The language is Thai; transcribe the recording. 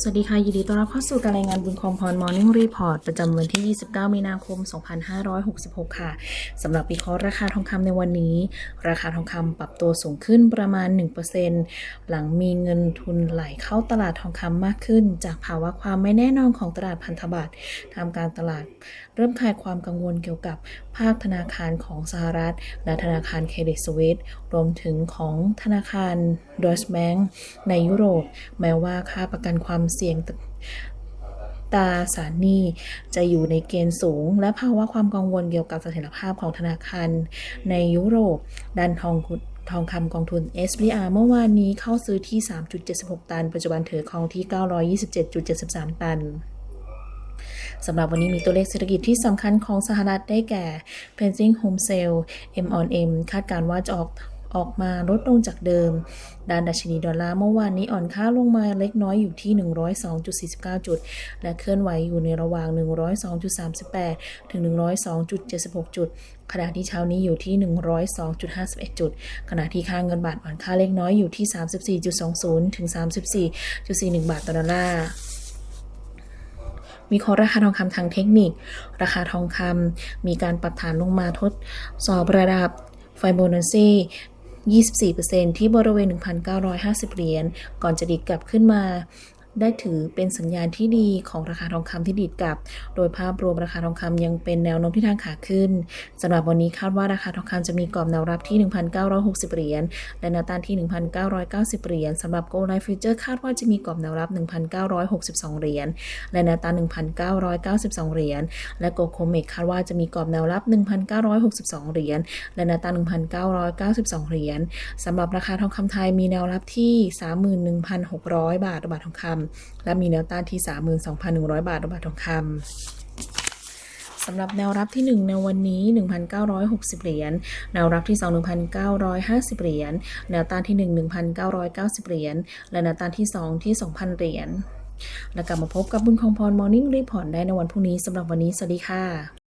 สวัสดีค่ะ ยินดีต้อนรับเข้าสู่การรายงานบุญคอมพร Morning Report ประจำวันที่ 29 มีนาคม 2566 ค่ะสำหรับวิเคราะห์ราคาทองคำในวันนี้ ราคาทองคำปรับตัวสูงขึ้นประมาณ 1%หลังมีเงินทุนไหลเข้าตลาดทองคำมากขึ้น จากภาวะความไม่แน่นอนของตลาดพันธบัตรทำการตลาด เริ่มคลายความกังวลเกี่ยวกับภาคธนาคารของสหรัฐ และธนาคารเครดิตสวิสรวมถึงของธนาคารดอยส์แบงก์ในยุโรป แม้ว่าค่าประกันความเสี่ยงตราสารหนี้จะอยู่ในเกณฑ์สูง และภาวะความกังวลเกี่ยวกับเสถียรภาพของธนาคารในยุโรป ดันทองทองคำกองทุน SPR เมื่อวานนี้เข้าซื้อที่ 3.76 ตัน ปัจจุบันถือครองที่ 927.73 ตันสำหรับวันนี้มีตัวเลขเศรษฐกิจที่สำคัญของสหรัฐได้แก่ Pending Home Sale M on M คาดการณ์ว่าจะออก ออกมาลดลงจากเดิมด้านดัชนีดอลลาร์เมื่อวานนี้อ่อนค่าลงมาเล็กน้อยอยู่ที่ 102.49 จุด และเคลื่อนไหวอยู่ในระหว่าง 102.38 ถึง 102.76 จุด ขณะที่เช้านี้อยู่ที่ 102.51 จุด ขณะที่ค่าเงินบาทอ่อนค่าเล็กน้อยอยู่ที่ 34.20 ถึง 34.41 บาทต่อดอลลาร์วิเคราะห์ราคาทองคำทางเทคนิค ราคาทองคำมีการปรับฐานลงมาทดสอบระดับไฟโบนัชชี 24%ที่บริเวณ 1,950 เหรียญ ก่อนจะดิดกลับขึ้นมา ได้ถือเป็นสัญญาณที่ดีของราคาทองคำที่ดีดกลับ โดยภาพรวมราคาทองคำยังเป็นแนวโน้มที่ทางขาขึ้นสำหรับวันนี้คาดว่าราคาทองคำจะมีกรอบแนวรับที่ 1,960 เหรียญและแนวต้านที่ 1,990 เหรียญสำหรับ Gold Life Future คาดว่าจะมีกรอบแนวรับ 1,962 เหรียญและแนวต้าน 1,992 เหรียญและ Gold Comex คาดว่าจะมีกรอบแนวรับ 1,962 เหรียญและแนวต้าน 1,992 เหรียญสำหรับราคาทองคำไทยมีแนวรับที่ 31,600 บาทต่อบาททองคำและมีแนวต้านที่ 32,100 บาทต่อบาททองคำสำหรับแนวรับที่ 1 ในวันนี้ 1,960 เหรียญ แนวรับที่ 2 1,950 เหรียญ แนวต้านที่ 1 1,990 เหรียญ และแนวต้านที่ 2 ที่ 2,000 เหรียญ แล้วกลับมาพบกับบุญคองพร Morning Report ได้ในวันพรุ่งนี้สำหรับวันนี้ สวัสดีค่ะ